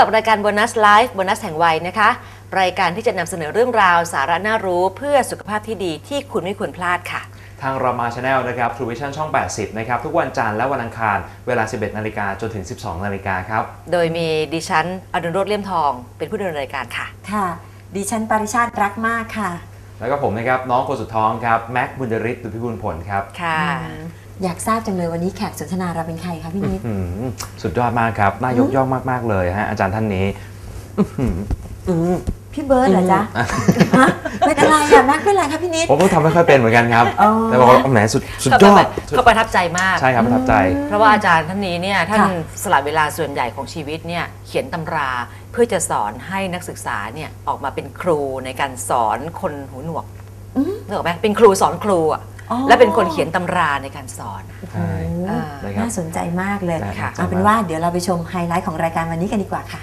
กับรายการโบนัสไลฟ์โบนัสแห่งวัยนะคะ รายการที่จะนำเสนอเรื่องราวสาระน่ารู้เพื่อสุขภาพที่ดีที่คุณไม่ควรพลาดค่ะ ทางรามาชาแนลนะครับ True Vision ช่อง 80 นะครับ ทุกวันจันทร์และวันอังคาร เวลา 11 นาฬิกาจนถึง 12 นาฬิกาครับ โดยมีดิฉันอดุลโรจน์เลี่ยมทอง เป็นผู้ดำเนินรายการค่ะ ค่ะ ดิฉันปาริชาติรักมากค่ะ แล้วก็ผมนะครับน้องคนสุดท้องครับแม็กบุญเดริศดุจพิบูลผลครับ ค่ะ อยากทราบจังเลยวันนี้แขกสนทนาเราเป็นใครคะพี่นิดอืมสุดยอดมากครับน่ายกย่องมากๆเลยฮะอาจารย์ท่านนี้อื้อหืออืมพี่เบิร์ดเหรอจ๊ะฮะเป็นอะไรอะแม็กเป็นอะไรคะพี่นิดผมก็ทำไม่ค่อยเป็นเหมือนกันครับอ๋อแต่บอกว่าแหมสุดสุดเขายประอดเขาประทับใจมากใช่ครับประทับใจ เพราะว่าอาจารย์ท่านนี้เนี่ยท่านค่ะสละเวลาส่วนใหญ่ของชีวิตเนี่ยเขียนตำราเพื่อจะสอนให้นักศึกษาเนี่ยออกมาเป็นครูในการสอนคนหูหนวกนึกออกไหมเป็นครูสอนครูอะอ๋อ และเป็นคนเขียนตำราในการสอน ใช่อ่า นะครับ น่าสนใจมากเลยน่าสนใจเอาเป็นมากว่าเดี๋ยวเราไปชมไฮไลท์ของรายการวันนี้กันดีกว่าค่ะ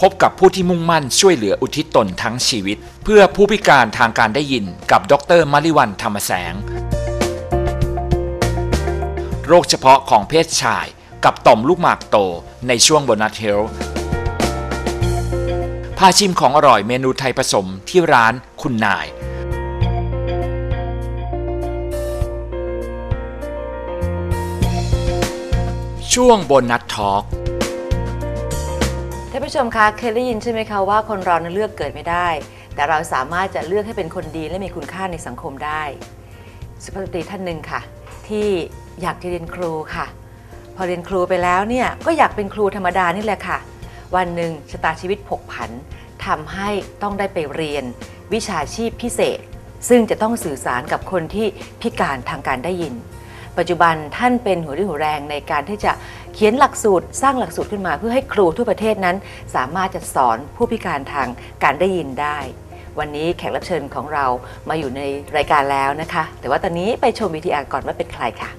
พบกับผู้ที่มุ่งมั่นช่วยเหลืออุทิศตนทั้งชีวิต เพื่อผู้พิการทางการได้ยินกับดรมาริวันธรรมแสง โรคเฉพาะของเพศชายกับต่อมลูกหมากโตในช่วงโบนัสเฮลพาชิมของอร่อยเมนูไทยผสมที่ร้านคุณนาย ช่วงโบนัสทอล์กท่านผู้ชมคะเคยได้ยินใช่ไหมคะว่าคนเรานั้นเลือกเกิดไม่ได้ แต่เราสามารถจะเลือกให้เป็นคนดีและมีคุณค่าในสังคมได้ สุภาพสตรีท่านหนึ่งค่ะ ที่อยากจะเรียนครูค่ะ พอเรียนครูไปแล้วเนี่ยก็อยากเป็นครูธรรมดานี่แหละค่ะ วันหนึ่งชะตาชีวิตผกผันทำให้ต้องได้ไปเรียน วิชาชีพพิเศษ ซึ่งจะต้องสื่อสารกับคนที่พิการทางการได้ยิน ปัจจุบันท่านเป็นหัวเรี่ยวหัวแรงในการที่จะเขียนหลักสูตรสร้างหลักสูตรขึ้นมา เพื่อให้ครูทั่วประเทศนั้น สามารถจะสอนผู้พิการทางการได้ยินได้ วันนี้แขกรับเชิญของเรามาอยู่ในรายการแล้วนะคะ แต่ว่าตอนนี้ไปชมวิทยาก่อนว่าเป็นใครค่ะ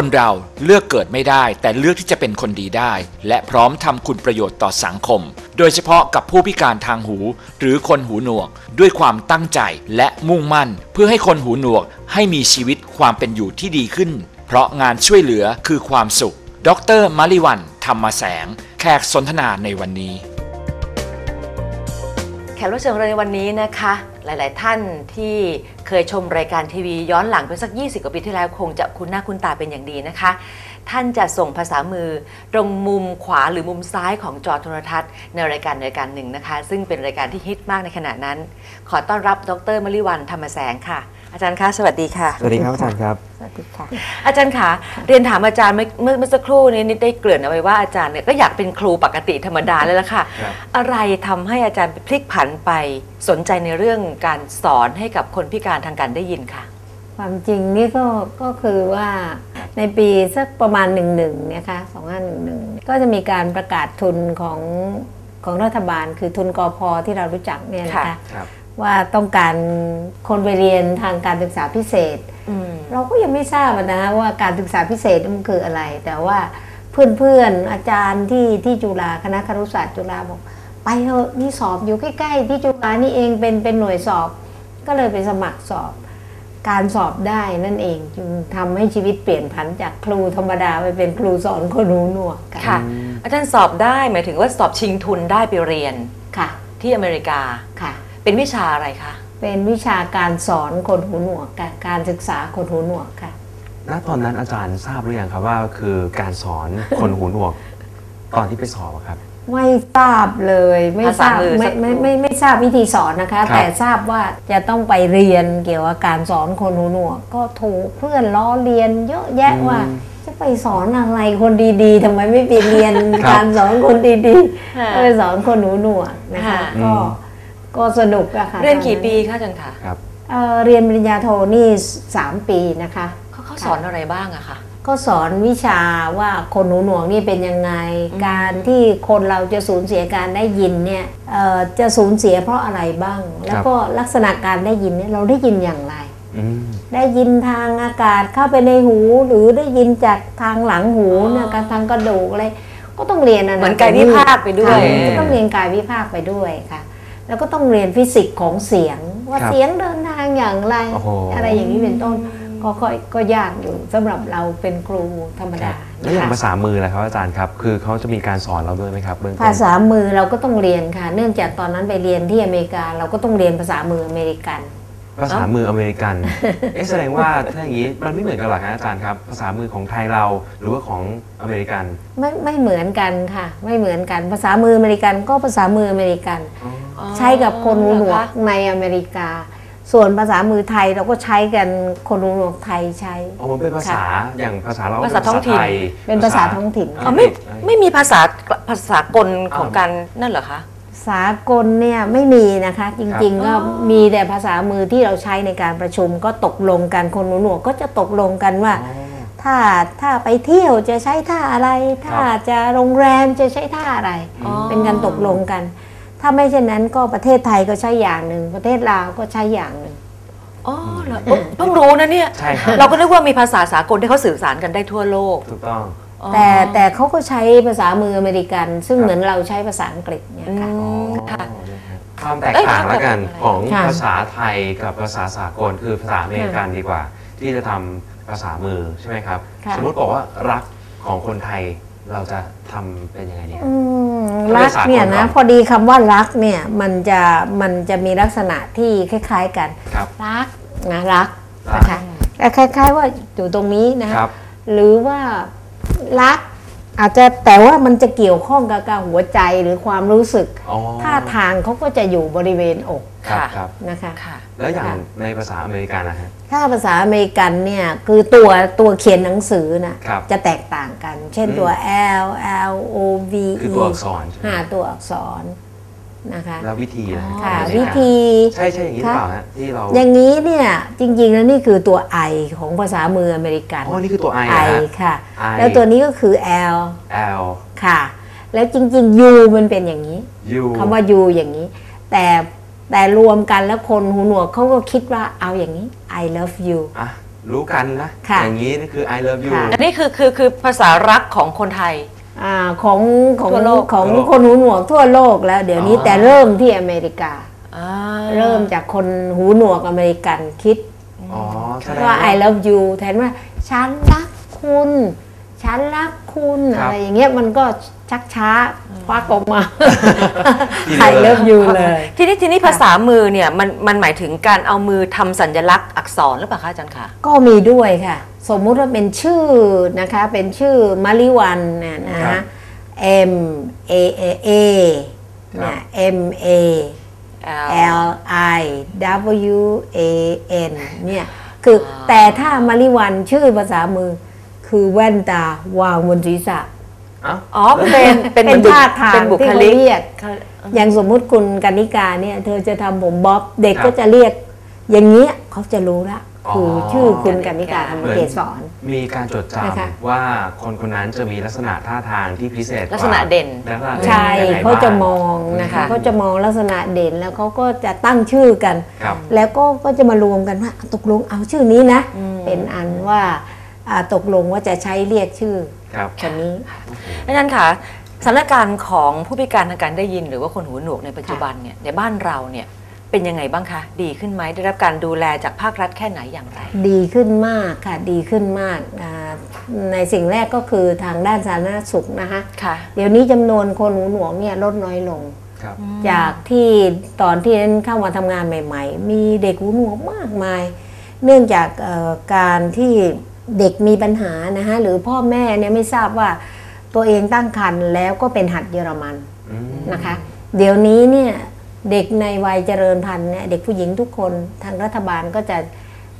คนเราเลือกเกิดไม่ได้ แต่เลือกที่จะเป็นคนดีได้ และพร้อมทำคุณประโยชน์ต่อสังคม โดยเฉพาะกับผู้พิการทางหู หรือคนหูหนวก ด้วยความตั้งใจและมุ่งมั่น เพื่อให้คนหูหนวกให้มีชีวิตความเป็นอยู่ที่ดีขึ้น เพราะงานช่วยเหลือคือความสุข ดรมาริวันธรรมแสง แขกสนทนาในวันนี้ แขกรับเชิญของเราในวันนี้นะคะ หลาย ๆ ท่านที่เคยชมรายการทีวีย้อนหลังไปสัก 20 กว่าปีที่แล้วคงจะคุ้นหน้าคุ้นตาเป็นอย่างดีนะคะ ท่านจะส่งภาษามือตรงมุมขวาหรือมุมซ้ายของจอโทรทัศน์ ในรายการรายการหนึ่งนะคะ ซึ่งเป็นรายการที่ฮิตมากในขณะนั้น ขอต้อนรับดรมริวันธรรมแสงค่ะ อาจารย์คะสวัสดีค่ะ สวัสดีครับอาจารย์ครับ สวัสดีค่ะ อาจารย์คะเรียนถามอาจารย์เมื่อเมื่อเมื่อสักครู่นี้นิดได้เกริ่นเอาไว้ว่าอาจารย์เนี่ยก็อยากเป็นครูปกติธรรมดาเลยละค่ะ ครับ อะไรทำให้อาจารย์พลิกผันไปสนใจในเรื่องการสอนให้กับคนพิการทางการได้ยินค่ะ ความจริงนี่ก็ก็คือว่าในปีสักประมาณหนึ่งหนึ่งนะคะสองห้าหนึ่งหนึ่งก็จะมีการประกาศทุนของของรัฐบาล คือทุนกอพอที่เรารู้จักเนี่ยนะคะค่ะครับ ว่าต้องการคนไปเรียนทางการศึกษาพิเศษอืมเราก็ยังไม่ทราบอะนะว่าการศึกษาพิเศษมันคืออะไร แต่ว่าเพื่อนๆอาจารย์ที่ที่จุฬาคณะครุศาสตร์จุฬาบอก ไปเถอะนี่สอบอยู่ใกล้ ๆ ที่จุฬานี่เองเป็นเป็นหน่วยสอบ ก็เลยไปสมัครสอบ การสอบได้นั่นเองจึงทำให้ชีวิตเปลี่ยนผันจากครูธรรมดาไปเป็นครูสอนคนหูหนวกกันค่ะ อาจารย์สอบได้หมายถึงว่าสอบชิงทุนได้ไปเรียนค่ะ ที่อเมริกาค่ะ เป็นวิชาอะไรคะ เป็นวิชาการสอนคนหูหนวกค่ะการศึกษาคนหูหนวกค่ะ ณตอนนั้นอาจารย์ทราบหรือยังครับว่าคือการสอนคนหูหนวก ตอนที่ไปสอบอะครับ ไม่ทราบเลยไม่ทราบภาษามือไม่สักครู่ไม่ไม่ไม่ทราบวิธีสอนนะคะ ครับ แต่ทราบว่าจะต้องไปเรียนเกี่ยวกับการสอนคนหูหนวก ก็ถูกเพื่อนล้อเลียนเยอะแยะว่า จะไปสอนอะไรคนดีๆทำไมไม่ไปเรียน ครับการสอนคนดีค่ะๆก็ไปสอนคนหูหนวกนะคะค่ะ ก็ ก็สนุกอะค่ะเรียนกี่ตอปีคะอาจารย์คะครับเอ่อเรียนปริญญาโทนี่สามปีนะคะเขาเขาสอนอะไรบ้างอะคะ ก็สอนวิชาว่าคนหูหนวกนี่เป็นยังไง การที่คนเราจะสูญเสียการได้ยินเนี่ยเอ่อจะสูญเสียเพราะอะไรบ้าง แล้วก็ลักษณะการได้ยินเนี่ยเราได้ยินอย่างไรอืมได้ยินทางอากาศเข้าไปในหู หรือได้ยินจากทางหลังหูเนี่ยทางกระดูกอะไรก็ต้องเรียนนะเหมือนกายวิภาคไปด้วย ก็ต้องเรียนกายวิภาคไปด้วยค่ะ แล้วก็ต้องเรียนฟิสิกส์ของเสียง ว่าครับเสียงเดินทางอย่างไรโอ้โหอะไรอย่างนี้เป็นต้นก็ก็ก็ยากอยู่สำหรับเราเป็นครูธรรมครัดาบแล้วอย่างนะคะภาษามือล่ะครับอาจารย์ครับ คือเขาจะมีการสอนเราด้วยไหมครับเบื้องต้นภาษามือเราก็ต้องเรียนค่ะ เนื่องจากตอนนั้นไปเรียนที่อเมริกา เราก็ต้องเรียนภาษามืออเมริกัน ภาษามืออเมริกัน เอ๊ะแสดงว่าถ้าอย่างนี้มันไม่เหมือนกันหรอครับอาจารย์ครับ ภาษามือของไทยเราหรือว่าของอเมริกัน ไม่ไม่เหมือนกันค่ะ ไม่เหมือนกัน ภาษามืออเมริกันก็ภาษามืออเมริกัน ใช้กับคนหูหนวกในอเมริกา ส่วนภาษามือไทยเราก็ใช้กันคนหูหนวกไทยใช้อ๋อมันเป็นภาษาอย่างภาษาเราภาษาท้องถิ่นไทยเป็นภาษาท้องถิ่นอ๋อไม่ไม่มีภาษาภาษากลของการนั่นเหรอคะ สากลเนี่ยไม่มีนะคะ จริงๆก็มีแต่ภาษามือที่เราใช้ในการประชุมก็ตกลงกันคนหูหนวกก็จะตกลงกันว่าอ๋อถ้าถ้าไปเที่ยวจะใช้ท่าอะไร ถ้าจะโรงแรมจะใช้ท่าอะไรอ๋อเป็นการตกลงกัน ถ้าไม่เช่นนั้นก็ประเทศไทยก็ใช้อย่างหนึ่งประเทศลาวก็ใช้อย่างหนึ่งอ๋อเหรอเอ้ยเพิ่งรู้นะเนี่ยใช่ครับเราก็นึกว่ามีภาษาสากลที่เขาสื่อสารกันได้ทั่วโลกถูกต้องอ๋อ แต่แต่เขาก็ใช้ภาษามืออเมริกัน ซึ่งครับเหมือนเราใช้ภาษาอังกฤษเนี่ยอืค่ะมค่ะ ความแตกต่างละกันของค่ะ ภาษาไทยกับภาษาสากลคือภาษาอเมริกันดีกว่า ที่จะทำภาษามือใช่ไหมครับ ค่ะ สมมติบอกว่ารักของคนไทยเราจะทำเป็นยังไงเนี่ยอืมไม่รักเนี่ยสากลก่นะอนพอดีคำว่ารักเนี่ยมันจะมันจะมีลักษณะที่คล้าย ๆ กัน ครับ รักนะรักรัก นะคะแต่คล้าย ๆว่าอยู่ตรงนี้นะ ครับ หรือว่า รัก อาจจะแต่ว่ามันจะเกี่ยวข้องกับการหัวใจหรือความรู้สึกอ๋อท่าทางเขาก็จะอยู่บริเวณอกครับค่ะครับ นะคะค่ะ แล้วอย่างค่ะในภาษาอเมริกันนะฮะ ถ้าภาษาอเมริกันเนี่ยคือตัวตัวเขียนหนังสือนะครับ จะแตกต่างกัน เช่นตัว L L O V คือ E ตัวอักษรใช่ไหม ห้าตัวอักษร นะคะ แล้ววิธีนะค่ะอเมริกันวิธี ใช่ใช่อย่างนี้หรือเปล่าฮะที่เรา อย่างนี้เนี่ยจริงๆแล้วนี่คือตัว I ของภาษามืออเมริกันอ๋อนี่คือตัว I นะ I ฮะค่ะ I แล้วตัวนี้ก็คือ L L ค่ะ แล้วจริงๆ U มันเป็นอย่างนี้ U คำว่า U อย่างนี้ แต่แต่รวมกันแล้วคนหูหนวกเขาก็คิดว่าเอาอย่างนี้ I love you อะรู้กันนะค่ะอย่างนี้นี่คือ I love you ค่ะอันนี้คือคือคือภาษารักของคนไทย อาของของทั่วโลก ของทั่วโลกคนหูหนวกทั่วโลกแล้ว เดี๋ยวนี้อ๋อแต่เริ่มที่อเมริกา อ่าเริ่มจากคนหูหนวกอเมริกันคิด อ๋อแสดงว่า I love you แทนว่า ฉันรักคุณ ฉันรักคุณ ครับ อะไรอย่างเงี้ยมันก็ ชักช้าควักออกมาทีเดียว I love you เลย ทีนี้ทีนี้ภาษามือเนี่ยมันมันหมายถึงการเอามือทำสัญลักษณ์อักษรหรือเปล่าคะอาจารย์คะก็มีด้วยค่ะ สมมุติว่าเป็นชื่อนะคะ เป็นชื่อมาริวันเนี่ยนะครัฮะบ M A A A เนี่ย M A L I W A N เนี่ยคืออแต่ถ้ามาริวันชื่อภาษามือคือแว่นตาวางบนศีรษะเอ้าอ๋อเป็นเป็นเป็นบุคท่าทางเป็นบุที่คเขาลิก เรียกเขาอย่างสมมุติคุณกนิกาเนี่ย เธอจะทำผมบ๊อบเด็กครับก็จะเรียก อย่างเงี้ยเขาจะรู้ละอ๋อ คือชื่อคุณกนิกาธรรมเกศรมีการจดจนะคะำว่าคนคนนั้นจะมีลักษณะท่าทางที่พิเศษกว่าลักษณะเด่น ลักษณะเด่นใช่ยังไงเขาจะบ้งมองนะคะค่ะเขาจะมองลักษณะเด่นแล้วเขาก็จะตั้งชื่อกัน ครับ แล้วก็ก็จะมารวมกันว่าตกลงเอาชื่อนี้นะ เป็นอันว่าอ่าตกลงว่าจะใช้เรียกชื่อ ครับคนนี้ดังนั้นค่ะสถานการณ์ของผู้พิการทางการได้ยิน หรือว่าคนหูหนวกในปัจจุบันเนี่ยในบ้านเราเนี่ยเป็นยังไงบ้างคะ ดีขึ้นไหมได้รับการดูแลจากภาครัฐแค่ไหนอย่างไร ดีขึ้นมากค่ะ ดีขึ้นมากอ่าในสิ่งแรกก็คือทางด้านสาธารณสุขนะคะค่ะเดี๋ยวนี้จำนวนคนหูหนวกเนี่ยลดน้อยลงครับจากที่ตอนที่นั้นเข้ามาทำงานใหม่ ๆ มีเด็กหูหนวกมากมาย เนื่องจากเอ่อการที่ เด็กมีปัญหานะฮะหรือพ่อแม่เนี่ยไม่ทราบว่าตัวเองตั้งครรภ์แล้วก็เป็นหัดเยอรมันอืมนะคะ เดี๋ยวนี้เนี่ยเด็กในวัยเจริญพันธุ์เนี่ยเด็กผู้หญิงทุกคนทางรัฐบาลก็จะ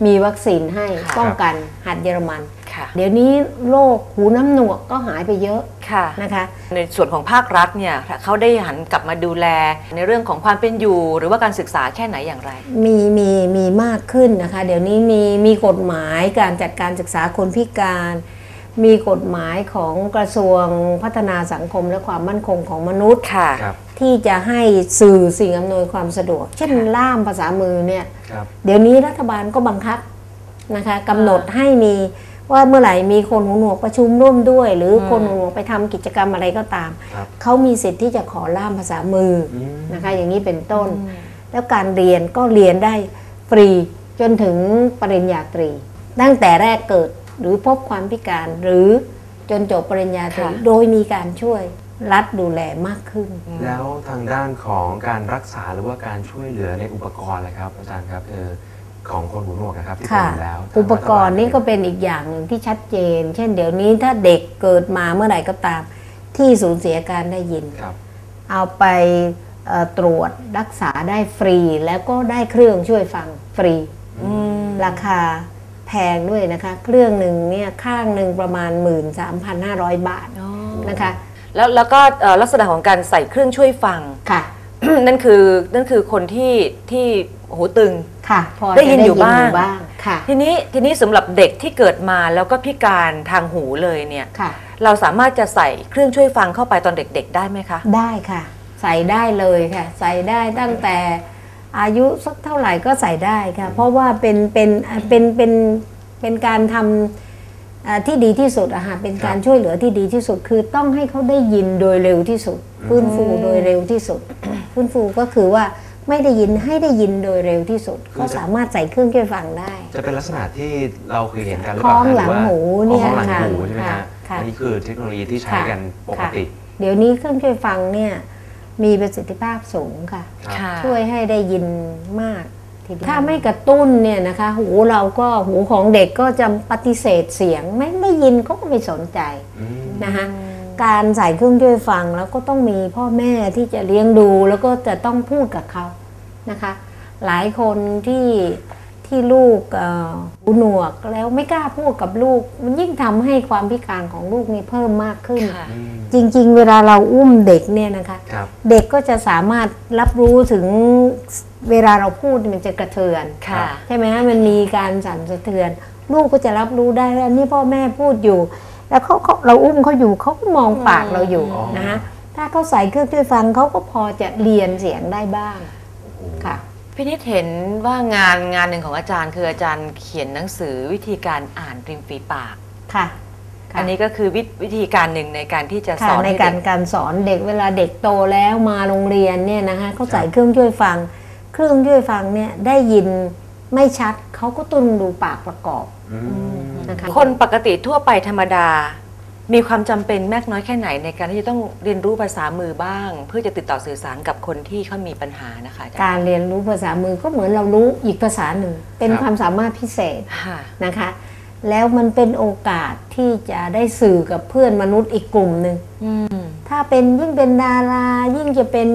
มีวัคซีนให้ค่ะป้องกันหัดเยอรมันค่ะ เดี๋ยวนี้โรคหูน้ำหนวกก็หายไปเยอะค่ะนะคะ ในส่วนของภาครัฐเนี่ยเขาได้หันกลับมาดูแลในเรื่องของความเป็นอยู่ หรือว่าการศึกษาแค่ไหนอย่างไร มีมีมีมากขึ้นนะคะ เดี๋ยวนี้มีมีกฎหมายการจัดการศึกษาคนพิการ มีกฎหมายของกระทรวงพัฒนาสังคมและความมั่นคงของมนุษย์ค่ะครับที่จะให้สื่อสิ่งอำนวยความสะดวก เช่นล่ามภาษามือเนี่ยครับเดี๋ยวนี้รัฐบาลก็บังคับนะคะกำหนดให้มี ว่าเมื่อไหร่มีคนหูหนวกประชุมร่วมด้วย หรืออมคนหูหนวกไปทำกิจกรรมอะไรก็ตามครับเขามีสิทธิ์ที่จะขอล่ามภาษามืออมนะคะอย่างนี้เป็นต้น แล้วการเรียนก็เรียนได้ฟรีจนถึงปริญญาตรี ตั้งแต่แรกเกิดหรือพบความพิการหรือจนจบปริญญาตรีค่ะโดยมีการช่วยรัฐดูแลมากขึ้น แล้วทางด้านของการรักษาหรือว่าการช่วยเหลือในอุปกรณ์อะไรครับอาจารย์ครับคือ ของคนหูหนวกนะครับที่เป็นค่ะอยู่แล้วอุปกรณ์นี่ก็เป็นอีกอย่างหนึ่งที่ชัดเจน เช่นเดี๋ยวนี้ถ้าเด็กเกิดมาเมื่อไหร่ก็ตาม ที่สูญเสียการได้ยิน ครับ เอาไปเอ่อตรวจรักษาได้ฟรี แล้วก็ได้เครื่องช่วยฟังฟรีราคาแพงด้วยนะคะ เครื่องหนึ่งเนี่ยข้างหนึ่งประมาณ 13,500 บาทนะคะแล้วแล้วก็เอ่อลักษณะของการใส่เครื่องช่วยฟัง ค่ะ นั่นคือนั่นคือคนที่ที่หูตึง ค่ะพอได้ยินจะอยู่บ้างค่ะทีนี้ทีนี้สำหรับเด็กที่เกิดมาแล้วก็พิการทางหูเลยเนี่ยค่ะเราสามารถจะใส่เครื่องช่วยฟังเข้าไปตอนเด็ก ๆ ได้ไหมคะ ได้ค่ะ ใส่ได้เลยค่ะ ใส่ได้ตั้งแต่อายุสักเท่าไหร่ก็ใส่ได้ค่ะ เพราะว่าเป็นเป็นเป็นเป็นเป็นการทำอ่าที่ดีที่สุดอะค่ะเป็นการช่วยเหลือที่ดีที่สุด คือต้องให้เขาได้ยินโดยเร็วที่สุด ฟื้นฟูโดยเร็วที่สุด ฟื้นฟูก็คือว่า ไม่ได้ยินให้ได้ยินโดยเร็วที่สุดคือเขาสามารถใส่เครื่องช่วยฟังได้ จะเป็นลักษณะที่เราเคยเห็นกันหรือคเปล้ล่าองหลังรือว่าหูเนี่ยอ๋อคล้องหลังค่ะหูใช่ไหมค่ะฮะค่ะอันนี้คือเทคโนโลยีที่ใช้ค่ะกันปกติค่ะเดี๋ยวนี้เครื่องช่วยฟังเนี่ยมีประสิทธิภาพสูงค่ะครับค่ะ ช่วยให้ได้ยินมากทีเดียวถ้าไม่กระตุ้นเนี่ยนะคะ หูเราก็หูของเด็กก็จะปฏิเสธเสียง ไม่ได้ยินเขาก็ไม่สนใจอืมนะคะ การใส่เครื่องช่วยฟังแล้วก็ต้องมีพ่อแม่ที่จะเลี้ยงดูแล้วก็จะต้องพูดกับเขานะคะ หลายคนที่ที่ลูกเอ่อหูหนวกแล้วไม่กล้าพูดกับลูก มันยิ่งทำให้ความพิการของลูกนี่เพิ่มมากขึ้นค่ะอืมจริง ๆ เวลาเราอุ้มเด็กเนี่ยนะคะครับเด็กก็จะสามารถรับรู้ถึงเวลาเราพูดมันจะกระเทือนค่ะใช่ไหมฮะมันมีการสั่นสะเทือน ลูกก็จะรับรู้ได้ว่านี่พ่อแม่พูดอยู่ แล้วเขาเขาเราอุ้มเขาอยู่เขาก็มองปากเราอยู่อ๋อนะฮะถ้าเขาใส่เครื่องช่วยฟังเขาก็พอจะเรียนเสียงได้บ้างค่ะพี่นิดเห็นว่างานงานหนึ่งของอาจารย์ คืออาจารย์เขียนหนังสือวิธีการอ่านริมฝีปากค่ะค่ะอันนี้ก็คือวิวิธีการหนึ่งในการที่จะสค่ะอนในให้การเด็กการสอนเด็กเวลาเด็กโตแล้วมาโรงเรียนเนี่ยนะคะเขาใส่เครื่องช่วยฟัง เครื่องช่วยฟังเนี่ยได้ยิน ไม่ชัดเขาก็ต้องดูปากประกอบอืมนะคะคนปกติทั่วไปธรรมดา มีความจำเป็นมากน้อยแค่ไหนในการที่จะต้องเรียนรู้ภาษามือบ้าง เพื่อจะติดต่อสื่อสารกับคนที่เขามีปัญหานะคะอาจารย์ การเรียนรู้ภาษามือก็เหมือนเรารู้อีกภาษาหนึ่ง เป็นครับ ความสามารถพิเศษค่ะ นะคะ แล้วมันเป็นโอกาสที่จะได้สื่อกับเพื่อนมนุษย์อีกกลุ่มหนึ่งอืมถ้าเป็นยิ่งเป็นดารา ยิ่งจะเป็น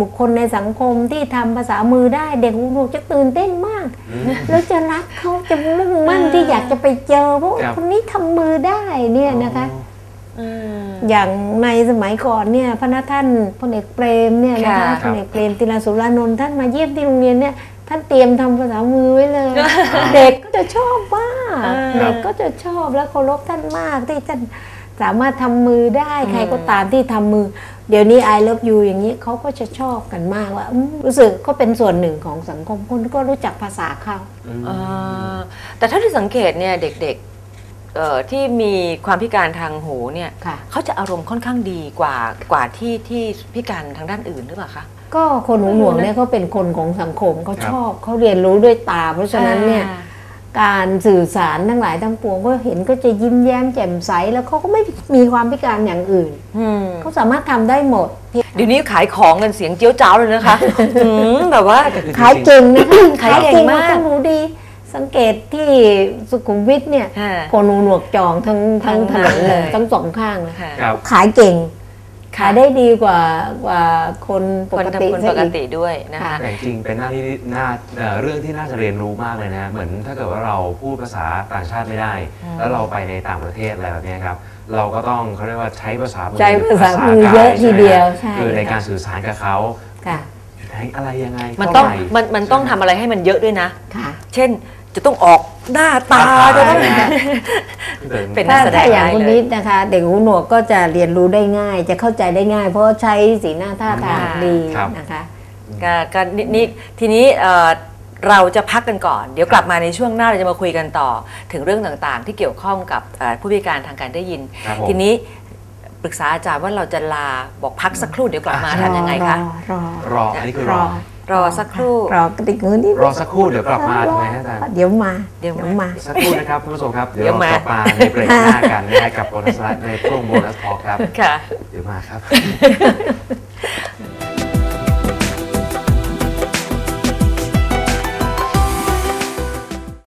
บุคคลในสังคมที่ทำภาษามือได้ เด็กหูหนวกจะตื่นเต้นมากอืมแล้วจะรักเขาจะมุ่งมั่นที่อยากจะไปเจอเพราะว่าครับคนนี้ทำมือได้เนี่ยนะคะอืมอย่างในสมัยก่อนเนี่ยพระนะท่านพลเอกเปรมเนี่ยนะคะค่ะพลเอกเปรมติลสุรานนท์ท่านมาเยี่ยมที่โรงเรียนเนี่ยท่านเตรียมทำภาษามือไว้เลย เด็กก็จะชอบมากอ่า เด็กก็จะชอบและเคารพท่านมากที่ท่านสามารถทำมือได้อืมใครก็ตามที่ทำมือ เดี๋ยวนี้ I love you อย่างนี้เขาก็จะชอบกันมากว่าอืมรู้สึกก็เป็นส่วนหนึ่งของสังคมคนก็รู้จักภาษาเขาเอ่อแต่เท่าที่สังเกตเนี่ยเด็กๆเอ่อที่มีความพิการทางหูเนี่ยค่ะเขาจะอารมณ์ค่อนข้างดีกว่ากว่าที่ที่พิการทางด้านอื่นหรือเปล่าคะก็คนหูหนวกเนี่ยเขาเป็นคนของสังคมเขาครับชอบเขาเรียนรู้ด้วยตา เพราะฉะนั้นเนี่ยอ่า การสื่อสารทั้งหลายทั้งปวงก็เห็นก็จะยิ้มแย้มแจ่มใสแล้วเขาก็ไม่มีความพิการอย่างอื่นอืมเขาสามารถทำได้หมดเดี๋ยวนี้ขายของกันเสียงเจี๊ยวจ้าวเลยนะคะอืมแบบว่าขายเก่งนะคะขายเก่งมากคนหูดีสังเกตที่สุขุมวิทเนี่ยค่ะคนหูหนวกจองทั้งทั้งถทั้งนนเลยเลยทั้งสองข้างเลยค่ะครับขายเก่ง ค่ะขายได้ดีกว่ากว่าคนปคนกติทำคนซะปกอีก ติด้วยนะคะค่ะแต่จริงๆเป็นหน้าที่น่าเอ่อเรื่องที่น่าจะเรียนรู้มากเลยนะ เหมือนถ้าเกิดว่าเราพูดภาษาต่างชาติไม่ได้อืมแล้วเราไปในต่างประเทศอะไรแบบเนี้ยครับ เราก็ต้องเขาเรียกว่าใช้ภาษามือใช้ภาษามือเยอะภาษากายทีเดียวใช่ไหมใช่ คือในการสื่อสารกับเขาค่ะไหนอะไรยังไงมันต้องเท่าไหร่มันมันต้องทำอะไรให้มันเยอะด้วยนะ ค่ะ เช่นจะต้องออก หน้าตาหน้าตาจะต้องใช่ไหมเป็นนัถ้ากแสดงถ้าอย่างได้คุณเลยนิดนะคะ เด็กหูหนวกก็จะเรียนรู้ได้ง่าย จะเข้าใจได้ง่าย เพราะใช้สีหน้าท่าทางค่ะดีครับ นะคะ ก็ก็นี่นี่ทีนี้เอ่อเราจะพักกันก่อน เดี๋ยวกลับมาในช่วงหน้าเราจะมาคุยกันต่อ ถึงเรื่องต่างๆ ที่เกี่ยวข้องกับเอ่อผู้พิการทางการได้ยิน ครับผมทีนี้ปรึกษาอาจารย์ว่าเราจะลาบอกพักสักครู่เดี๋ยวกลับมาทำยังไงคะ รอ รออันนี้คือรรอ อ รอสักครู่ รอกระติกมือนิดรอสักครู่เดี๋ยวกลับมาทำไมฮะอาจารย์ เดี๋ยวมา เดี๋ยวมามาสักครู่นะครับคุณผู้ชมครับ เดี๋ยวเดี๋ยวเรามากลับมาในเบรกหน้ากันนะฮะกับโบนัสไลฟ์ในช่วงโบนัสทอล์ครับ ค่ะ เดี๋ยวมาครับ